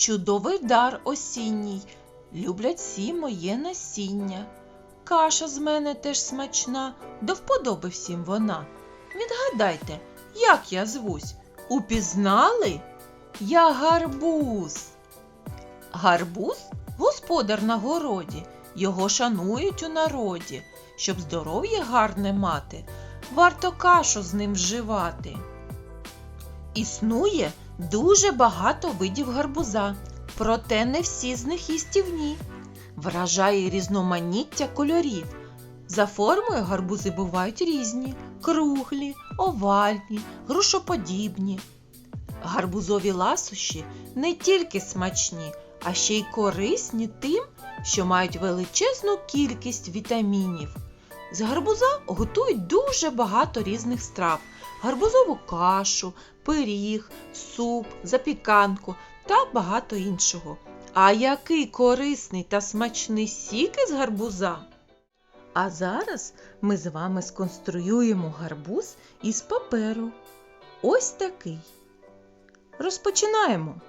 чудовий дар осінній, люблять всі моє насіння. Каша з мене теж смачна, до вподоби всім вона. Відгадайте, як я звусь? Упізнали? Я гарбуз. Гарбуз господар на городі, його шанують у народі. Щоб здоров'я гарне мати, варто кашу з ним вживати. Існує дуже багато видів гарбуза, проте не всі з них їстівні. Вражає різноманіття кольорів. За формою гарбузи бувають різні: круглі, овальні, грушоподібні. Гарбузові ласощі не тільки смачні, а ще й корисні тим, що мають величезну кількість вітамінів. З гарбуза готують дуже багато різних страв: гарбузову кашу, пиріг, суп, запіканку та багато іншого. А який корисний та смачний сік із гарбуза? А зараз ми з вами сконструюємо гарбуз із паперу. Ось такий. Розпочинаємо.